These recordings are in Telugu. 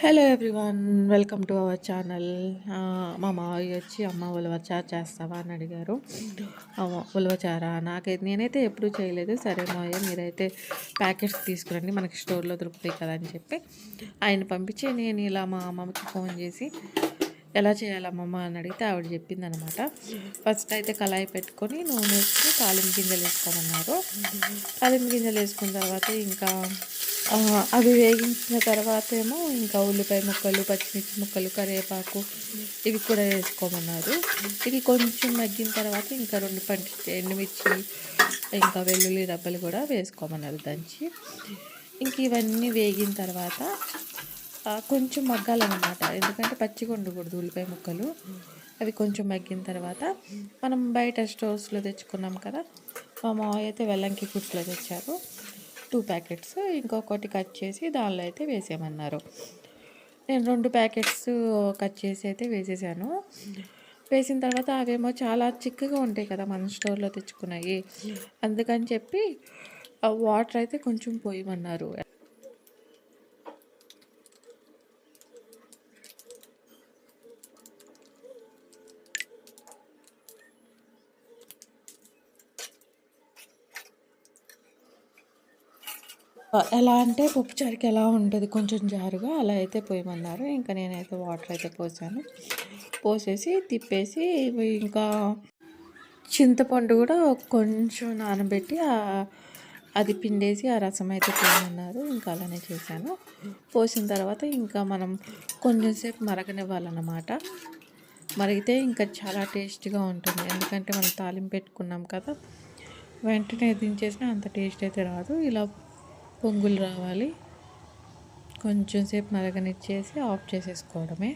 Hello everyone welcome to our channel మా మావయ్య వచ్చి అమ్మ ఉలవచారు చేస్తావా? అని అడిగారు. అమ్మ, ఉలవచారా? నాకైతే నేనైతే ఎప్పుడూ చేయలేదు. సరే మావయ్య మీరైతే ప్యాకెట్స్ తీసుకురండి. మనకి స్టోర్లో దొరుకుతాయి కదా అని చెప్పి ఆయన పంపించి నేను ఇలా మా అమ్మమ్మకి ఫోన్ చేసి ఎలా చేయాలమ్మమ్మ అని అడిగితే ఆవిడ చెప్పింది అనమాట ఫస్ట్ అయితే కళాయి పెట్టుకొని నూనె వేసుకుని తాలింపు గింజలు వేసుకోమన్నారు తాలింపు గింజలు వేసుకున్న తర్వాత ఇంకా అవి వేగించిన తర్వాత ఏమో ఇంకా ఉల్లిపాయ ముక్కలు పచ్చిమిర్చి ముక్కలు కరివేపాకు ఇవి కూడా వేసుకోమన్నారు. ఇవి కొంచెం మగ్గిన తర్వాత ఇంకా రెండు పంటి ఎండుమిర్చి ఇంకా వెల్లుల్లి రబ్బలు కూడా వేసుకోమన్నారు దంచి. ఇంక ఇవన్నీ వేగిన తర్వాత కొంచెం మగ్గాలన్నమాట. ఎందుకంటే పచ్చిగా ఉండకూడదు ఉల్లిపాయ ముక్కలు. అవి కొంచెం మగ్గిన తర్వాత మనం బయట స్టోర్స్లో తెచ్చుకున్నాం కదా మా మావయ్య అయితే వెల్లంకి కుట్లో తెచ్చారు. టూ ప్యాకెట్స్ ఇంకొకటి కట్ చేసి దానిలో అయితే వేసేయమన్నారు. నేను రెండు ప్యాకెట్స్ కట్ చేసి అయితే వేసేసాను. వేసిన తర్వాత అవేమో చాలా చిక్కగా ఉంటాయి కదా మన స్టోర్లో తెచ్చుకున్నాయి అందుకని చెప్పి వాటర్ అయితే కొంచెం పోయమన్నారు. ఎలా అంటే పప్పుచారుకి ఎలా ఉంటుంది? కొంచెం జారుగా అలా అయితే పోయమన్నారు. ఇంకా నేనైతే వాటర్ అయితే పోసాను. పోసేసి తిప్పేసి ఇంకా చింతపండు కూడా కొంచెం నానబెట్టి అది పిండేసి ఆ రసం అయితే పోయమన్నారు. ఇంకా అలానే చేశాను. పోసిన తర్వాత ఇంకా మనం కొంచెం సేపు మరగనివ్వాలన్నమాట. మరిగితే ఇంకా చాలా టేస్ట్గా ఉంటుంది. ఎందుకంటే మనం తాలింపు పెట్టుకున్నాం కదా వెంటనే దించేసినా అంత టేస్ట్ అయితే రాదు. ఇలా పొంగులు రావాలి. కొంచెం సేపు మరగనిచ్చేసి ఆఫ్ చేసేసుకోవడమే.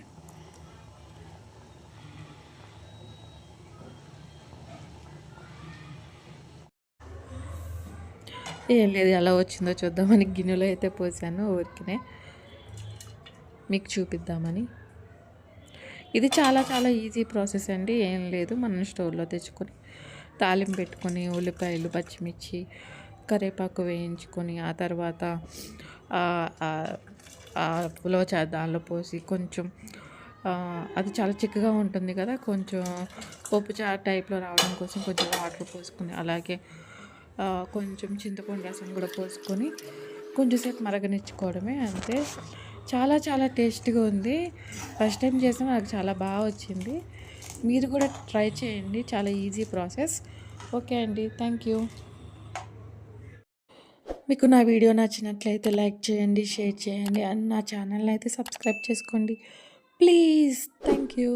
ఏం లేదు ఎలా వచ్చిందో చూద్దామని గిన్నెలో అయితే పోసాను ఊరికినే. మీకు చూపిద్దామని. ఇది చాలా చాలా ఈజీ ప్రాసెస్ అండి ఏం లేదు. మనం స్టోర్లో తెచ్చుకొని తాలింపు పెట్టుకొని ఉల్లిపాయలు పచ్చిమిర్చి కరివేపాకు వేయించుకొని ఆ తర్వాత ఉలవచా దానిలో పోసి కొంచెం అది చాలా చిక్కగా ఉంటుంది కదా కొంచెం పప్పు చారు టైప్లో రావడం కోసం కొంచెం వాటర్ పోసుకొని అలాగే కొంచెం చింతపండు రసం కూడా పోసుకొని కొంచెంసేపు మరగనిచ్చుకోవడమే అంతే. చాలా చాలా టేస్ట్గా ఉంది. ఫస్ట్ టైం చేసిన నాకు చాలా బాగా వచ్చింది. మీరు కూడా ట్రై చేయండి చాలా ఈజీ ప్రాసెస్. ఓకే అండి థ్యాంక్ యూ. మీకు నా వీడియో నచ్చినట్లయితే లైక్ చేయండి షేర్ చేయండి అండ్ నా ఛానల్ని అయితే సబ్స్క్రైబ్ చేసుకోండి. Please thank you.